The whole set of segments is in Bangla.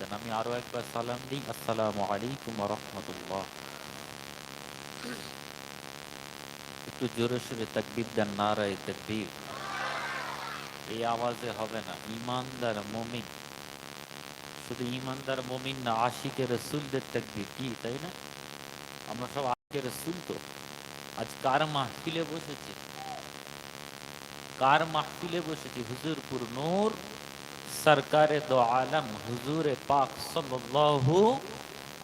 দেন আমি আরও একবার সালাম দিই। আসসালামু আলাইকুম রহমতুল্লাহ। একটু জোরে সোরে তাকবির দেন, নারায় তাকবীর। এই আওয়াজে হবে না। ইমানদার মমিন। শুধু ইমানদার মমিন না আশিকে রসুলদের তাকবির কি, তাই না? আমরা সব আশিকে রসুল তো। আজ কার মাহফিলে বসেছি? কার মাহফিলে বসেছি? হুজুরপুর নূর সরকারে দো আলম হুজুরে পাক সাল্লাল্লাহু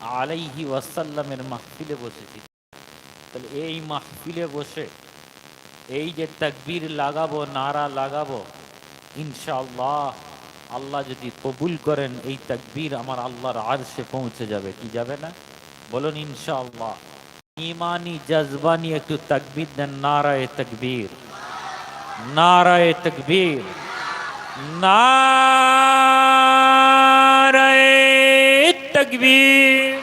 আলাইহি ওয়াসাল্লামের মাহফিলে বসেছি। তাহলে এই মাহফিলে বসে এই যে তাকবীর লাগাবো, নারা লাগাবো, ইনশাআল্লাহ আল্লাহ যদি কবুল করেন, এই তাকবীর আমার আল্লাহর আরশে পৌঁছে যাবে। কি যাবে না? বলুন ইনশাআল্লাহ। ইমানি জজবানি একটু তাকবীর দেন, নারায়ে তাকবীর। নারায়ে তাকবীর। نعرہ تکبیر،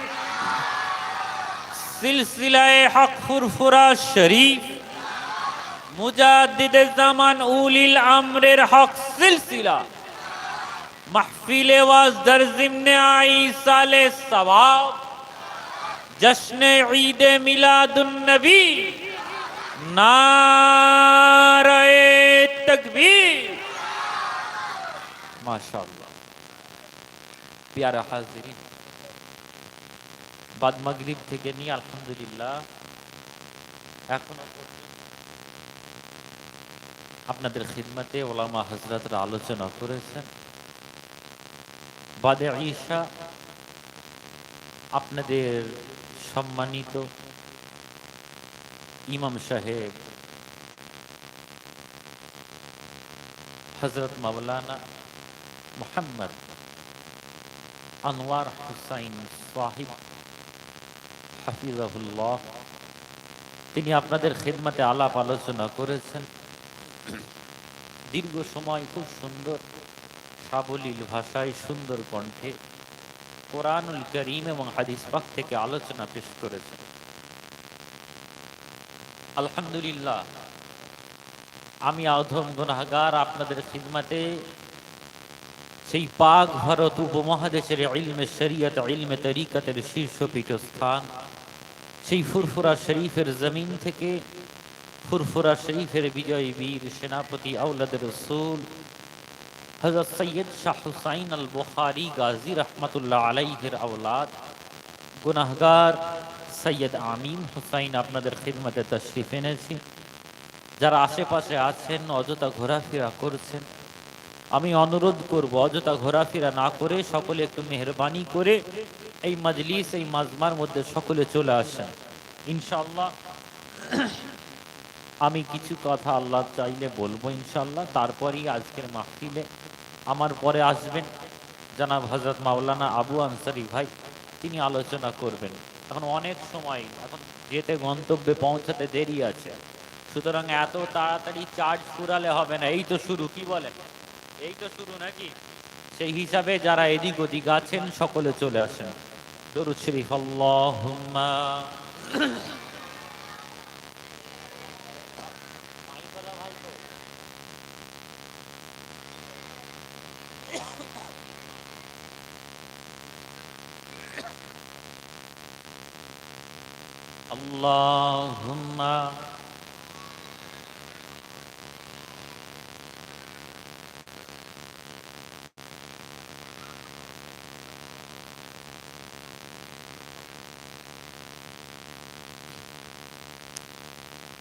سلسلہ حق فرفرا شریف، مجادد زمان اولی الامر حق سلسلہ، محفل واز در ضمن آئی سال ثواب، جشن عید میلاد النبی نعرہ تکبیر۔ থেকে আলহামদুলিল্লাহ এখনও আপনাদের খিদমতে ওলামা হজরতরা আলোচনা করেছেন। বাদে ঈশা আপনাদের সম্মানিত ইমাম সাহেব হজরত মাওলানা মোহাম্মদ আনোয়ার হুসাইন সাহিব হাফিজাহুল্লাহ তিনি আপনাদের খিদমতে আলাপ আলোচনা করেছেন। দীর্ঘ সময় খুব সুন্দর, সাবলীল ভাষায় সুন্দর কণ্ঠে কোরআনুল করিম এবং হাদিস পাক থেকে আলোচনা পেশ করেছেন। আলহামদুলিল্লাহ, আমি আধম গুনাহগার, আপনাদের খিদমতে সেই পাক ভারত উপমহাদেশের ইলমে শরিয়ত ইলমে তরিকতের শীর্ষ পীঠস্থান সেই ফুরফুরা শরীফের জমিন থেকে ফুরফুরা শরীফের বিজয়ী বীর সেনাপতি আউলাদ রসুল হজরত সৈয়দ শাহ হুসাইন আল বুখারি গাজী রহমতুল্লাহ আলাইহের আওলাদ গুনাহগার সৈয়দ আমিন হুসাইন আপনাদের খিদমতে তশরিফ এনেছি যারা আশেপাশে আছেন অযথা ঘোরাফেরা করছেন আমি অনুরোধ করব, অযথা ঘোরাফেরা না করে সকলে একটু মেহরবানি করে এই মজলিস, এই মাজমার মধ্যে সকলে চলে আসেন। ইনশাল্লাহ আমি কিছু কথা আল্লাহ চাইলে বলব ইনশাল্লাহ তারপরই আজকের মাহফিলে আমার পরে আসবেন জানাব হজরত মাওলানা আবু আনসারি ভাই, তিনি আলোচনা করবেন। এখন অনেক সময়, এখন যেতে গন্তব্যে পৌঁছাতে দেরি আছে। সুতরাং এত তাড়াতাড়ি চার্জ ফুরালে হবে না, এই তো শুরু, কি বলেন? এই তো শুরু নাকি সেই হিসাবে যারা এদিক ওদিক আছেন সকলে চলে আসেন দরুদ শরীফ আল্লাহুম্মা اللهم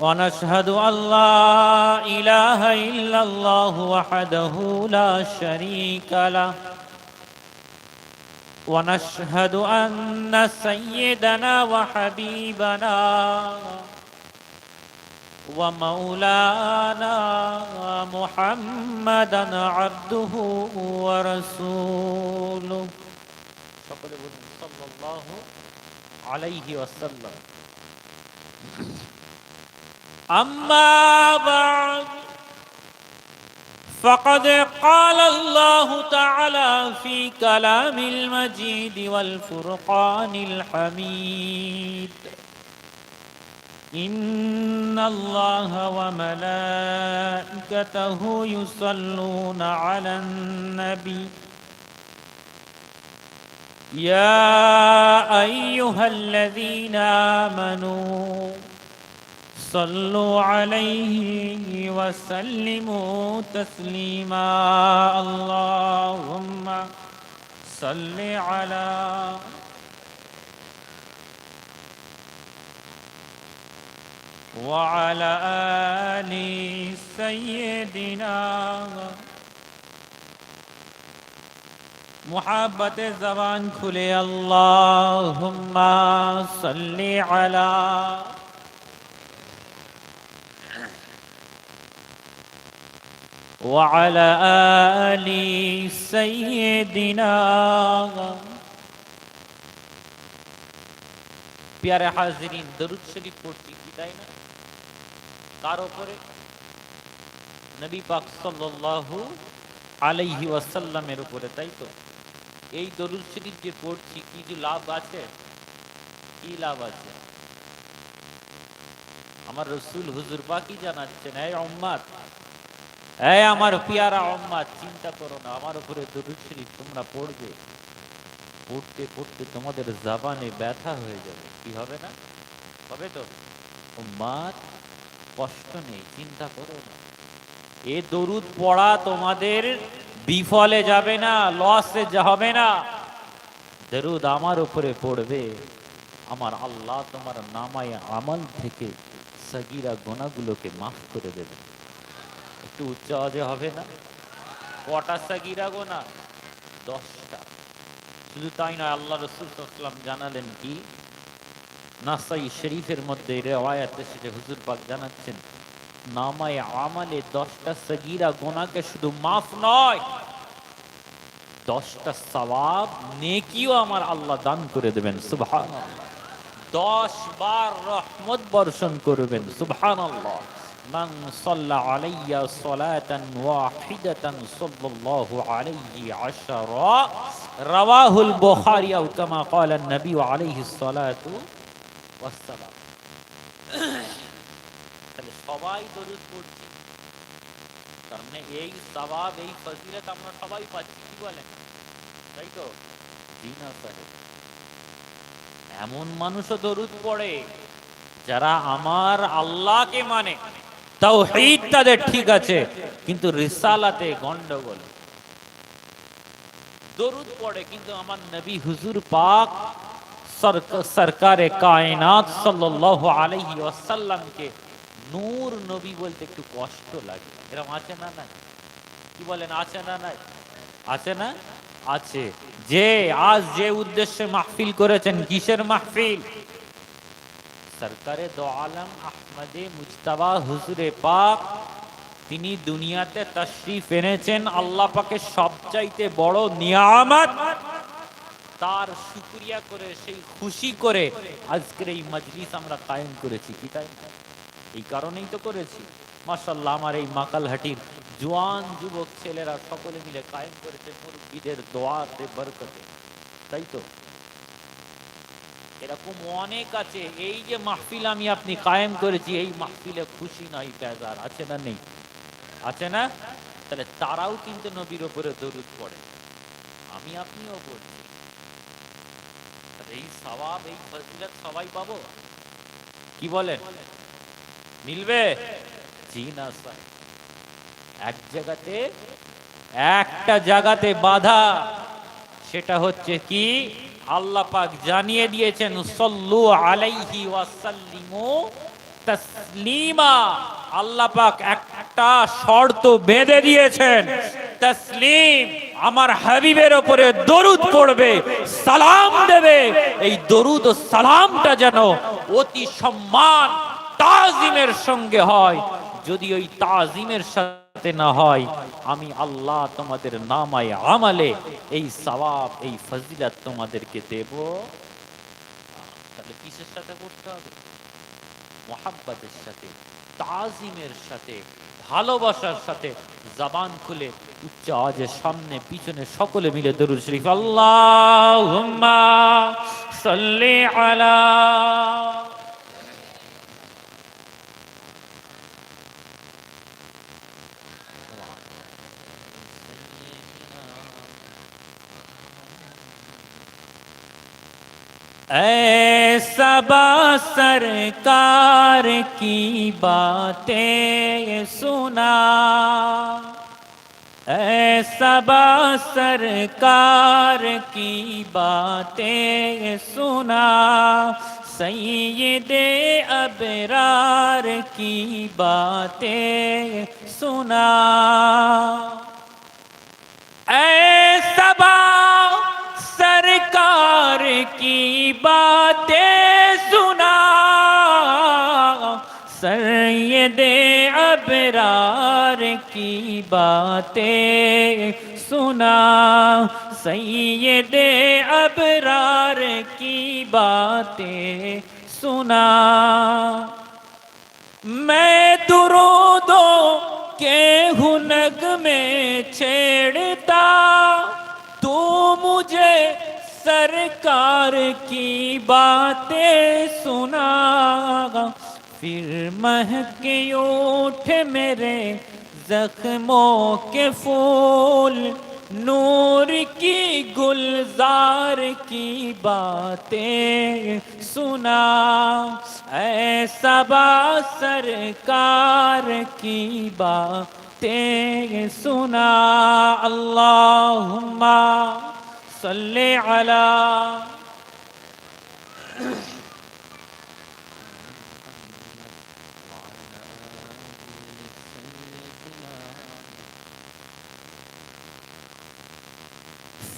ونشهد أن لا إله إلا الله وحده لا شريك له ونشهد أن سيدنا وحبيبنا ومولانا محمدا عبده ورسوله صلى الله عليه وسلم أما بعد فقد قال الله تعالى في كلام المجيد والفرقان الحميد. إن الله وملائكته يصلون على النبي. يا أيها الذين آمنوا صلوا عليه وسلموا تسليما. اللهم صل على وعلى آل سيدنا محبت زبان کھلے. اللهم صل على وعلى آل سيدنا প্যারে হাজিরিন দরুদ শরীফ পড়ছি কি তাই না কার উপরে নবী পাক সাল্লাল্লাহু আলাইহি ওয়াসাল্লামের উপরে তাই তো এই দরুদ শরীফ যে পড়ছি কি যে লাভ আছে কি লাভ আছে আমার রসুল হুজুর পাকি জানাচ্ছেন এই উম্মাত এই আমার পিয়ারা অম্মা চিন্তা করো না, আমার উপরে দরুদ শরীফ তোমরা পড়বে। পড়তে পড়তে তোমাদের জাবানে ব্যথা হয়ে যাবে। কি হবে না? হবে তো? উম্মাত কষ্ট নেই, চিন্তা করো না। এ দরুদ পড়া তোমাদের বিফলে যাবে না লসে হবে না। দরুদ আমার উপরে পড়বে। আমার আল্লাহ তোমার নামায় আমল থেকে সগিরা গোনাগুলোকে মাফ করে দেবে। একটু উচ্চ আওয়াজে হবে না? কটা সগিরা গোনা দশটা। শুধু তাই নয়, আল্লাহ রসুল সাল্লাম জানালেন কি? নাসাই শরীফের মধ্যে রেওয়ায়াত এসেছে, হুজুর পাক জানাচ্ছেন, নামায় আমালে দশটা সগিরা গোনাকে শুধু মাফ নয়, দশটা সওয়াব নেকিও আমার আল্লাহ দান করে দেবেন সুবহান দশ বার রহমত বর্ষণ করবেন সুবহান আল্লাহ من صلى علي صلاة واحدة صلى الله عليه عشرا رواه البخاري أو كما قال النبي عليه الصلاة والسلام তাহলে সবাই দরুদ পড়ছি তার মানে এই সবাব এই ফজিলত আমরা সবাই পাচ্ছি কি বলেন তাই তো দিনা সাহেব এমন মানুষও দরুদ পড়ে যারা আমার আল্লাহকে মানে তাওহীদ তাদের ঠিক আছে, কিন্তু রিসালাতে গন্ডগোল। দরুদ পড়ে, কিন্তু আমার নবী হুজুর পাক সরকারে কায়নাত ওয়াসাল্লামকে নূর নবী বলতে একটু কষ্ট লাগে। এরকম আছে না নাই? কি বলেন, আছে না নাই? আছে না? আছে। যে, আজ যে উদ্দেশ্যে মাহফিল করেছেন, কিসের মাহফিল? সরকারে দো আলম আহমদে মুজতাবা হুজুরে পাক, তিনি দুনিয়াতে তশরিফ এনেছেন আল্লাহ পাকে সবচাইতে বড় নিয়ামত। তার শুকরিয়া করে, সেই খুশি করে আজকের এই মজলিস আমরা কায়েম করেছি। কি তাই এই কারণেই তো করেছি। মাশাল্লাহ আমার এই মাকালহাটির জোয়ান যুবক ছেলেরা সকলে মিলে কায়েম করেছে মুরব্বীদের দোয়াতে, বরকতে। তাই তো? এরকম অনেক আছে। এই যে মাহফিল আমি আপনি কায়েম করেছি, এই মাহফিলে খুশি নয় বেজার, আছে না নেই? আছে না? তাহলে তারাও কিন্তু নবীর ওপরে দরুদ পড়ে। আমি আপনিও তাহলে এই সবাব এই ফজিলত সবাই পাবো? কি বলেন? মিলবে? জি না, স্যার। এক জায়গাতে, একটা জায়গাতে বাধা, সেটা হচ্ছে কি? আল্লাহ পাক জানিয়ে দিয়েছেন, সল্লু আলাইহি ওয়াসাল্লিমু তসলিমা। আল্লাহ পাক একটা শর্ত বেঁধে দিয়েছেন, তসলিম আমার হাবিবের ওপরে দরুদ পড়বে, সালাম দেবে। এই দরুদ ও সালামটা যেন অতি সম্মান, তাজিমের সঙ্গে হয়। যদি ওই তাজিমের সাথে না হয়, আমি আল্লাহ তোমাদের নামায় আমালে এই সওয়াব, এই ফজিলত তোমাদেরকে দেব। তাহলে কিসের সাথে করতে হবে? মোহাব্বতের সাথে, তাজিমের সাথে, ভালোবাসার সাথে জবান খুলে উচ্চ আওয়াজের সামনে পিছনে সকলে মিলে দরুদ শরীফ। আল্লাহুম্মা সাল্লি আলা اے سبا سرکار کی باتیں سنا۔ اے سبا سرکار کی باتیں سنا۔ سید ابرار کی باتیں سنا۔ اے سبا سرکار کی باتیں سنا۔ سید ابرار کی باتیں سنا۔ سید ابرار کی باتیں سنا۔ میں درودوں کے ہنگ میں چھیڑتا۔ تو مجھے سرکار کی باتیں سنا۔ پھر مہکے اٹھ میرے زخموں کے پھول، نور کی گلزار کی باتیں سنا۔ اے سبا سرکار کی باتیں سنا۔ اللہم صلی علی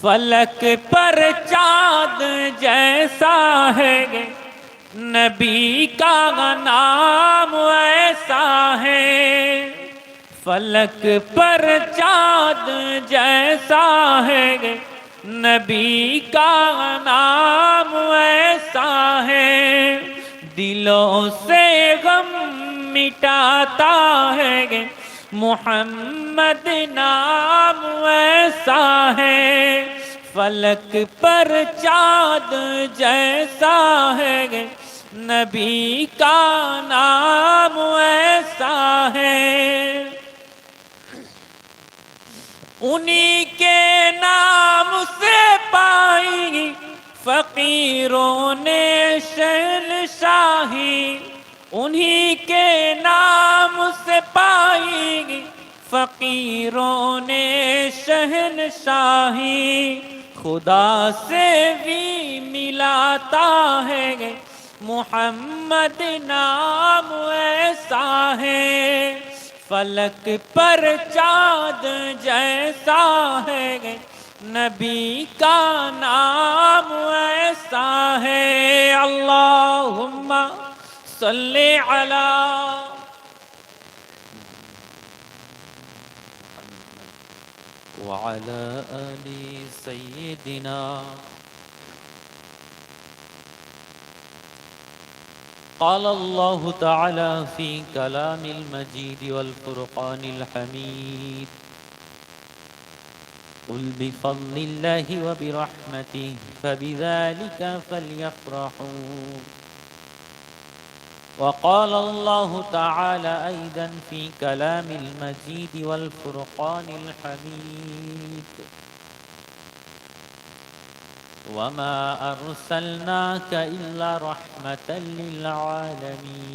فلک پر چاند جیسا ہے، نبی کا نام ایسا ہے۔ فلک پر چاند جیسا ہے نبی کا نام ایسا ہے، دلوں سے غم مٹاتا ہے۔ محمد نام ایسا ہے، فلک پر چاد جیسا ہے۔ نبی کا نام ایسا ہے۔ انہی کے نام سے پائی فقیروں نے شہل شاہی انہی کے نام سے پائی فقیروں نے شہن شاہی خدا سے بھی ملاتا ہے محمد نام ایسا ہے۔ فلک پر چاند جیسا ہے، نبی کا نام ایسا ہے۔ اللہم صلی علی وعلى آل سيدنا قال الله تعالى في كلام المجيد والفرقان الحميد. قل بفضل الله وبرحمته فبذلك فليفرحوا. وقال الله تعالى أيضا في كلام المجيد والفرقان الحميد. وما أرسلناك إلا رحمة للعالمين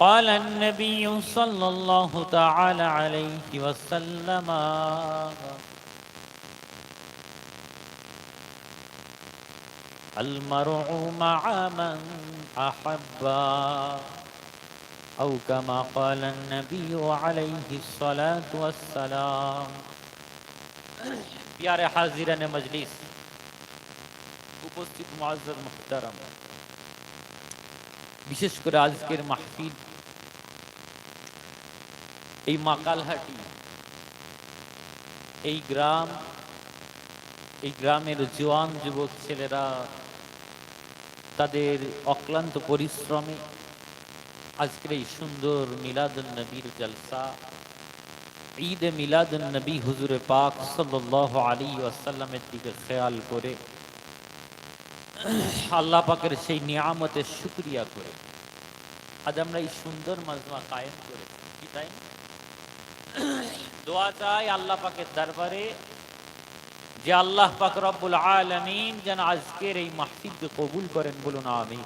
قال النبي صلى الله تعالى عليه وسلم المرء مع من أحبا أو كما قال النبي عليه الصلاة والسلام প্যারে হাজিরানে মজলিস উপস্থিত মুআজ্জাজ মুহতারাম বিশেষ করে আজকের মাহফিল, এই মাকালহাটি, এই গ্রাম, এই গ্রামের জোয়ান যুবক ছেলেরা তাদের অক্লান্ত পরিশ্রমে আজকের এই সুন্দর মিলাদুন নবীর জলসা ঈদে মিলাদুন নবী হুজুরে পাক সাল্লাল্লাহু আলাইহি ওয়াসাল্লামের দিকে খেয়াল করে আল্লাহ পাকের সেই নিয়ামতের শুকরিয়া করে আজ আমরা এই সুন্দর মাজমা কায়েম করে কি তাই দোয়া চাই আল্লাহ পাকের দরবারে যে আল্লাহ পাক রব্বুল আলামিন যেন আজকের এই মাহফিলকে কবুল করেন বলুন আমিন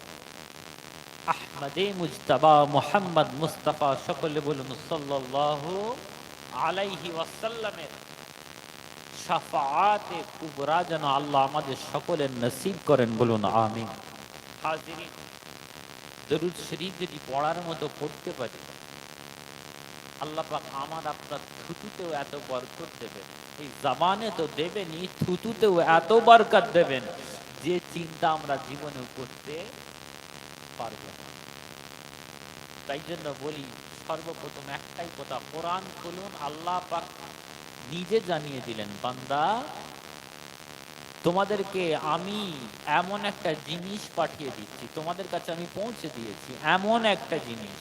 আহমদে মুজতবা মোহাম্মদ আলাইহি ওয়াসাল্লামের শাফাআতে কুবরা যেন আল্লাহ আমাদের নসিব করেন, বলুন দরুদ শরীফ যদি পড়ার মতো পড়তে পারি, আল্লাহ পাক আমার আপনার থুতুতেও এত বরকত দেবেন, এই জামানে তো দেবেনই, থুতুতেও এত বরকত দেবেন যে চিন্তা আমরা জীবনে করতে পারব না। তাই জন্য বলি, সর্বপ্রথম একটাই কথা, কোরআন খুলুন, আল্লাহ পাক নিজে জানিয়ে দিলেন, বান্দা, তোমাদেরকে আমি এমন একটা জিনিস পাঠিয়ে দিচ্ছি, তোমাদের কাছে আমি পৌঁছে দিয়েছি, এমন একটা জিনিস,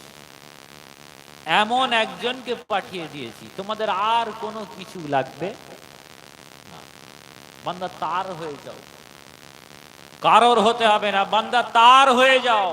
এমন একজনকে পাঠিয়ে দিয়েছি, তোমাদের আর কোনো কিছু লাগবে। বান্দা তার হয়ে যাও। কারোর হতে হবে না, বান্দা তার হয়ে যাও।